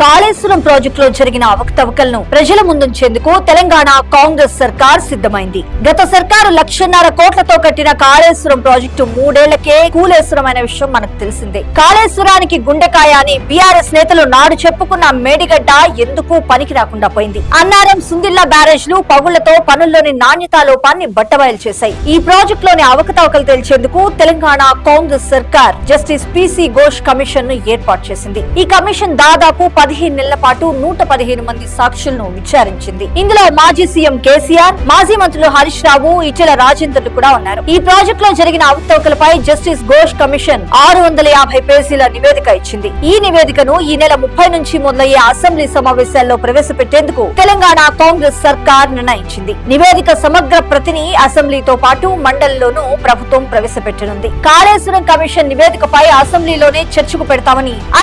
కాళేశ్వరం ప్రాజెక్టులో జరిగిన అవకతవకలను ప్రజల ముందుంచేందుకు తెలంగాణ కాంగ్రెస్ సర్కార్ సిద్ధమైంది. గత సర్కారు లక్షన్నర కోట్లతో కట్టిన కాళేశ్వరం ప్రాజెక్టు మూడేళ్ళకే కూలేశ్వరమైన విషయం మనకు తెలిసిందే. కాళేశ్వరానికి గుండెకాయ అని బీఆర్ఎస్ నేతలు నాడు చెప్పుకున్న మేడిగడ్డ ఎందుకు పనికి రాకుండా పోయింది. అన్నారం సుందిల్లా బ్యారేజ్లు పగుళ్ళతో పనుల్లోని నాణ్యతా లోపాన్ని బట్టబయలు చేశాయి. ఈ ప్రాజెక్టులోని అవకతవకలు తేల్చేందుకు తెలంగాణ కాంగ్రెస్ సర్కార్ జస్టిస్ పిసి ఘోష్ కమిషన్ను ఏర్పాటు చేసింది. ఈ కమిషన్ దాదాపు పదిహేను నెలల పాటు నూట పదిహేను మంది సాక్షులను విచారించింది. ఇందులో మాజీ సీఎం కేసీఆర్ మాజీ మంత్రులు హరీష్ రావు ఇటెల రాజేందర్లు కూడా ఉన్నారు. ఈ ప్రాజెక్ట్లో జరిగిన అవతవకలపై జస్టిస్ ఘోష్ కమిషన్ ఆరు వందల యాభై పేజీల నివేదిక ఇచ్చింది. ఈ నివేదికను ఈ నెల ముప్పై నుంచి మొదలయ్యే అసెంబ్లీ సమావేశాల్లో ప్రవేశపెట్టేందుకు తెలంగాణ కాంగ్రెస్ సర్కార్ నిర్ణయించింది. నివేదిక సమగ్ర ప్రతిని అసెంబ్లీతో పాటు మండలిలోనూ ప్రభుత్వం ప్రవేశపెట్టనుంది. కాళేశ్వరం కమిషన్ నివేదికపై అసెంబ్లీలోనే చర్చకు పెడతామని